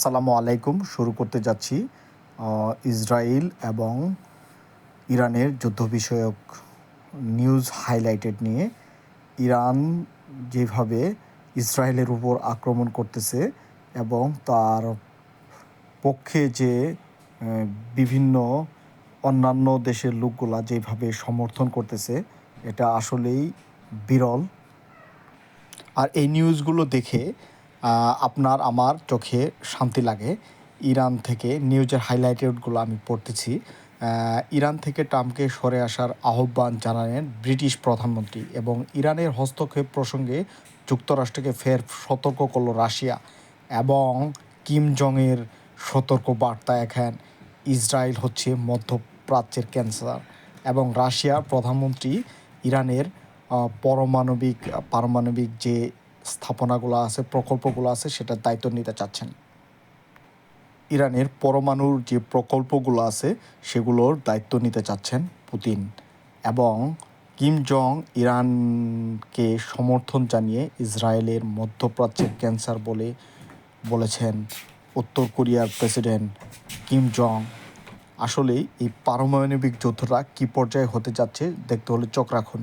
আসসালামু আলাইকুম। শুরু করতে যাচ্ছি ইসরায়েল এবং ইরানের যুদ্ধ বিষয়ক নিউজ হাইলাইটেড নিয়ে। ইরান যেভাবে ইসরায়েলের উপর আক্রমণ করতেছে এবং তার পক্ষে যে বিভিন্ন অন্যান্য দেশের লোকগুলা যেভাবে সমর্থন করতেছে, এটা আসলেই বিরল। আর এই নিউজগুলো দেখে আপনার আমার চোখে শান্তি লাগে। ইরান থেকে নিউজের হাইলাইটেডগুলো আমি পড়তেছি। ইরান থেকে ট্রাম্পকে সরে আসার আহ্বান জানালেন ব্রিটিশ প্রধানমন্ত্রী এবং ইরানের হস্তক্ষেপ প্রসঙ্গে যুক্তরাষ্ট্রকে ফের সতর্ক করল রাশিয়া এবং কিম জংয়ের সতর্ক বার্তা এখন ইসরায়েল হচ্ছে মধ্যপ্রাচ্যের ক্যান্সার এবং রাশিয়ার প্রধানমন্ত্রী ইরানের পারমাণবিক পারমাণবিক যে স্থাপনাগুলো আছে, প্রকল্পগুলো আছে, সেটার দায়িত্ব নিতে চাচ্ছেন। ইরানের পরমাণুর যে প্রকল্পগুলো আছে, সেগুলোর দায়িত্ব নিতে চাচ্ছেন পুতিন এবং কিম জং ইরানকে সমর্থন জানিয়ে ইসরায়েলের মধ্যপ্রাচ্যের ক্যান্সার বলে বলেছেন উত্তর কোরিয়ার প্রেসিডেন্ট কিম জং। আসলে এই পারমাণবিক যুদ্ধটা কী পর্যায়ে হতে যাচ্ছে, দেখতে হলে চোখ রাখুন।